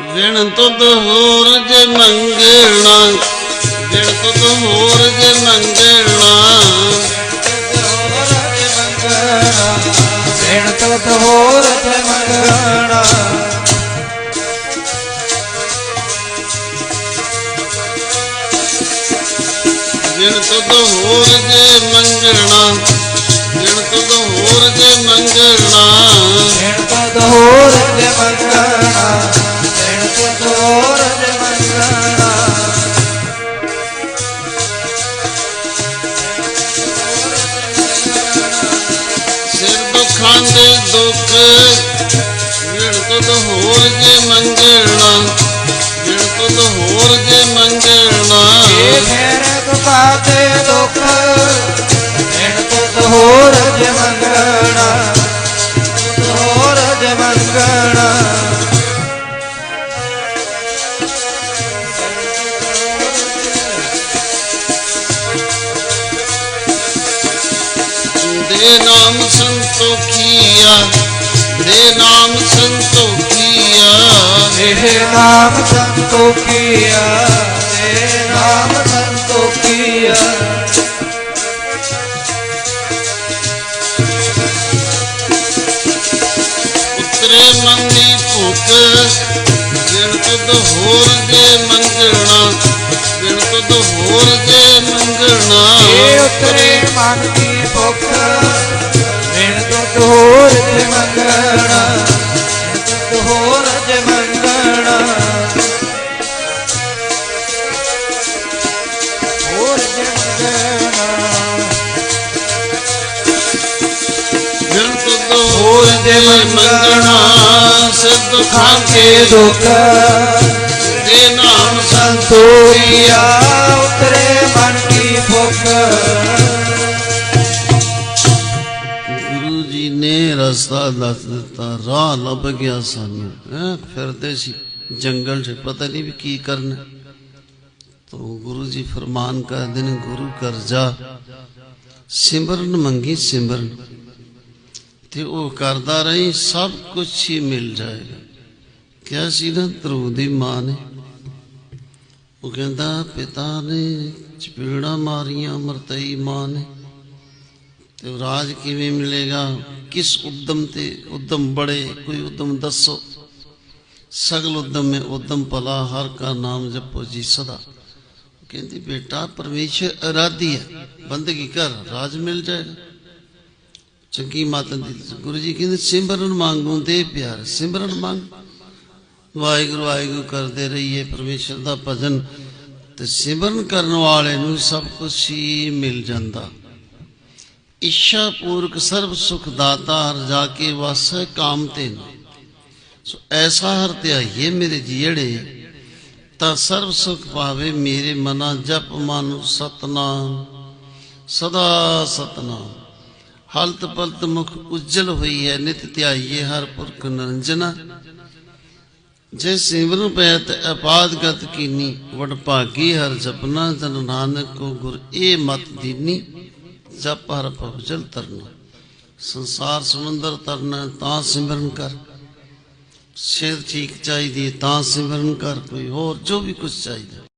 ਵਿਣ ਤੁਧ ਹੋਰ ਜੇ ਮੰਗਣਾ ਵਿਣ ਤੁਧ ਹੋਰ ਜੇ ਮੰਗਣਾ ਦੇਣ ਤਤ ਹੋਰ ਤੇ ਮੰਗਣਾ ਵਿਣ ਤੁਧ ਹੋਰ ਜੇ ਮੰਗਣਾ ਵਿਣ ਤੁਧ ਹੋਰ ਜੇ ਮੰਗਣਾ ਦੁੱਖਾਂ ਦੇ ਦੁੱਖ। ਵਿਣ ਤੁਧ ਹੋਰ ਜੇ ਮੰਗਣਾ ਵਿਣ ਤੁਧ ਹੋਰ ਜੇ ਮੰਗਣਾ। ਇਹ ਫੇਰ ਤੁਕਾ ਤੇ ਦੁੱਖ ਹੋਰ ਮੰਗਣਾ ਮੰਗਣਾ। ਦੇ ਨਾਮ ਸੰਤੋਖੀਆ ਦੇ ਨਾਮ ਸੰਤੋਖੀਆ ਇਹ ਨਾਮ ਸੰਤੋਖੀਆ ਇਹ ਨਾਮ ਸੰਤੋਖੀਆ। ਉਤਰੇ ਮਨ ਦੀ ਭੁੱਖ ਜਿਣ ਤੁਧ ਹੋਰ ਦੇ ਮੰਗਣਾ ਜਿਣ ਹੋਰ ਦੇ ਮੰਗਣਾ। ਇਹ ਉਤਰੇ ਮਨ ਮੰਗਣਾ ਬਿਨ ਹੋਰ ਤੇ ਮੰਗਣਾ ਹੋਰ ਤੇ ਮੰਗਣਾ ਜਿਣ ਤੁਧ ਹੋਰ ਹੋਰ ਮੰਗਣਾ ਸਿੱਧ ਖਾਂਗੇ ਦੁੱਖ। ਦੇ ਨਾਮ ਸੰਤੋਖੀਆ ਉਤਰੇ ਮਨ ਦੀ ਭੁੱਖ। ਨੇ ਰਸਤਾ ਦੱਸ ਦਿੱਤਾ ਰਾਹ ਲੱਭ ਗਿਆ ਸਾਨੂੰ ਹੈਂ ਫਿਰਦੇ ਸੀ ਜੰਗਲ 'ਚ ਪਤਾ ਨਹੀਂ ਵੀ ਕੀ ਕਰਨਾ ਤੋ ਗੁਰੂ ਜੀ ਫਰਮਾਨ ਕਰਦੇ ਨੇ ਗੁਰੂ ਕਰ ਜਾ ਸਿਮਰਨ ਮੰਗੀ ਸਿਮਰਨ ਤੇ ਉਹ ਕਰਦਾ ਰਹੀ ਸਭ ਕੁਝ ਹੀ ਮਿਲ ਜਾਏਗਾ ਕਿਹਾ ਸੀ ਨਾ ਧਰੂ ਦੀ ਮਾਂ ਨੇ ਉਹ ਕਹਿੰਦਾ ਪਿਤਾ ਤੇ ਰਾਜ ਕਿਵੇਂ ਮਿਲੇਗਾ? ਕਿਸ ਉਦਮ ਤੇ ਉਦਮ ਬੜੇ? ਕੋਈ ਉਦਮ ਦੱਸੋ। ਸਗਲ ਉਦਮ ਮੇ ਉਦਮ ਭਲਾ, ਹਰ ਕਾ ਨਾਮ ਜਪੋ ਜੀ ਸਦਾ। ਕਹਿੰਦੀ, ਬੇਟਾ, ਪਰਮੇਸ਼ਰ ਅਰਾਧੀ ਹੈ। ਬੰਦਗੀ ਕਰ, ਰਾਜ ਮਿਲ ਜਾਏਗਾ। ਚੰਗੀ ਮਾਤਾ ਦੀ ਗੁਰੂ ਜੀ ਕਹਿੰਦੇ, ਸਿਮਰਨ ਮੰਗੂ ਦੇ ਪਿਆਰ, ਸਿਮਰਨ ਮੰਗ ਵਾਹਿਗੁਰੂ ਵਾਹਿਗੁਰੂ ਕਰਦੇ ਰਹੀਏ ਪਰਮੇਸ਼ਰ ਦਾ ਭਜਨ ਤੇ ਸਿਮਰਨ ਕਰਨ ਵਾਲੇ ਨੂੰ ਸਭ ਕੁਝ ਹੀ ਮਿਲ ਜਾਂਦਾ। ਇੱਛਾ ਪੂਰਕ ਸਰਬ ਸੁਖ ਦਾਤਾ ਹਰ ਜਾ ਕੇ ਵਾਸੈ ਕਾਮ ਤੇ। ਸੋ ਐਸਾ ਹਰ ਧਿਆਈਏ ਮੇਰੇ ਜੀੜੇ, ਤਾਂ ਸਰਬ ਸੁਖ ਪਾਵੇ ਮੇਰੇ ਮਨਾ ਜਪ ਮਨ ਸਤਨਾਮ, ਸਦਾ ਸਤਨਾਮ। ਹਲਤ ਪਲਤ ਮੁਖ ਉਜਲ ਹੋਈ ਹੈ ਨਿਤ ਧਿਆਈਏ ਹਰ ਪੁਰਖ ਨਿਰੰਜਨਾ। ਜੇ ਸਿਮਰਨ ਪੈਤ ਅਪਾਦਗਤ ਕੀਨੀ ਵਡ ਭਾਗੀ ਹਰ ਜਪਨਾ ਜਨ ਨਾਨਕ ਕੋ ਗੁਰ ਇਹ ਮਤ ਦੀਨੀ। ਜਪ ਹਰ ਭਵਜਲ ਤਰਨਾ। ਸੰਸਾਰ ਸਮੁੰਦਰ ਤਰਨਾ, ਤਾਂ ਸਿਮਰਨ ਕਰ। ਸਿਹਤ ਠੀਕ ਚਾਹੀਦੀ ਹੈ, ਤਾਂ ਸਿਮਰਨ ਕਰ। ਕੋਈ ਹੋਰ ਜੋ ਵੀ ਕੁਝ ਚਾਹੀਦਾ।